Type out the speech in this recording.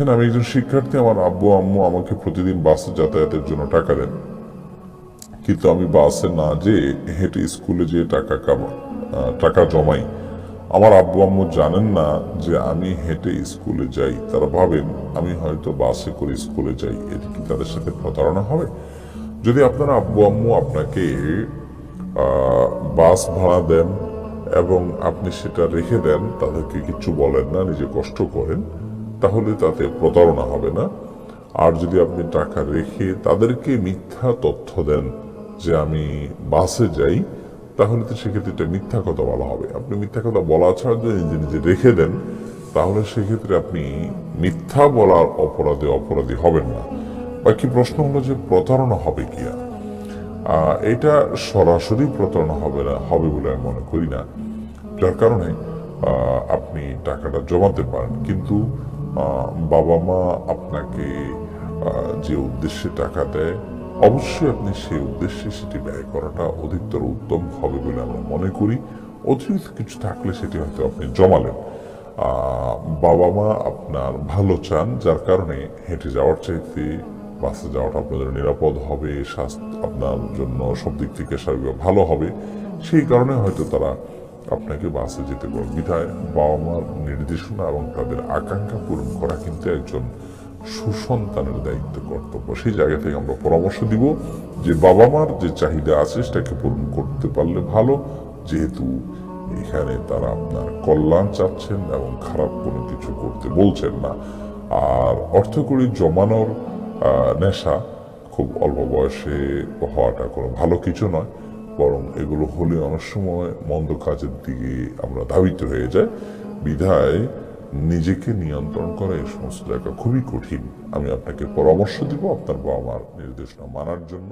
হ্যাঁ আমি একজন শিক্ষার্থী, আমার আব্বু, আম্মু আমাকে প্রতিদিন বাসে যাতায়াতের জন্য টাকা দেন। কিন্তু আমি বাসে না যে হেঁটে স্কুলে যেয়ে টাকা কামা টাকা জমাই। আমার আব্বু, আম্মু জানেন না যে আমি হেঁটে স্কুলে যাই। তারা ভাবেন আমি হয়তো বাসে করে স্কুলে যাই। এটি কি তাদের সাথে প্রতারণা হবে? যদি আপনার আব্বু, আম্মু আপনাকে বাস ভাড়া দেন এবং আপনি সেটা রেখে দেন, তাদেরকে কিছু বলেন না, নিজে কষ্ট করেন। তাহলে তাতে প্রতারণা হবে না। আর যদি আপনি টাকা রেখে তাদেরকে মিথ্যা তথ্য দেন যে আমি বাসে যাই তাহলে তো সেক্ষেত্রে এটা মিথ্যা কথা বলা হবে। আপনি মিথ্যা কথা বলা ছাড়া যদি নিজে নিজে রেখে দেন তাহলে সেক্ষেত্রে আপনি মিথ্যা বলার অপরাধে অপরাধী হবেন না। বাকি প্রশ্ন হলো যে প্রতারণা হবে কিনা আহ, এটা সরাসরি প্রতারণা হবে না হবে বলে আমি মনে করি না। যার কারণে আপনি টাকাটা জমাতে পারেন। কিন্তু বাবা মা আপনাকে যে উদ্দেশ্যে টাকা দেয়, অবশ্যই আপনি সেই উদ্দেশ্যে সেটি ব্যয় করাটা অধিকতর উত্তম হবে বলে আমরা মনে করি। অতিরিক্ত কিছু থাকলে সেটি হয়তো আপনি জমালেন। বাবা মা আপনার ভালো চান, যার কারণে হেঁটে যাওয়ার চাইতে বাসে যাওয়াটা আপনাদের নিরাপদ হবে, স্বাস্থ্য আপনার জন্য সব দিক থেকে স্বাভাবিক ভালো হবে। সেই কারণে হয়তো তারা আপনাকে বাসে যেতে পারেন বিধায় বাবা মার নির্দেশনা এবং তাদের আকাঙ্ক্ষা পূরণ করা কিন্তু একজন সুসন্তানের দায়িত্ব, কর্তব্য। সেই জায়গা থেকে আমরা পরামর্শ দিব যে বাবা মার যে চাহিদা আছে সেটাকে পূরণ করতে পারলে ভালো। যেহেতু এখানে তারা আপনার কল্যাণ চাচ্ছেন এবং খারাপ কোনো কিছু করতে বলছেন না। আর অর্থকড়ি জমানোর নেশা খুব অল্প বয়সে হওয়াটা কোনো ভালো কিছু নয়। বরং এগুলো হলে অনেক সময় মন্দ কাজের দিকে আমরা ধাবিত হয়ে যাই। বিধায় নিজেকে নিয়ন্ত্রণ করা এই সমস্ত জায়গা খুবই কঠিন। আমি আপনাকে পরামর্শ দিব, আপনার বাবা মার নির্দেশনা মানার জন্য।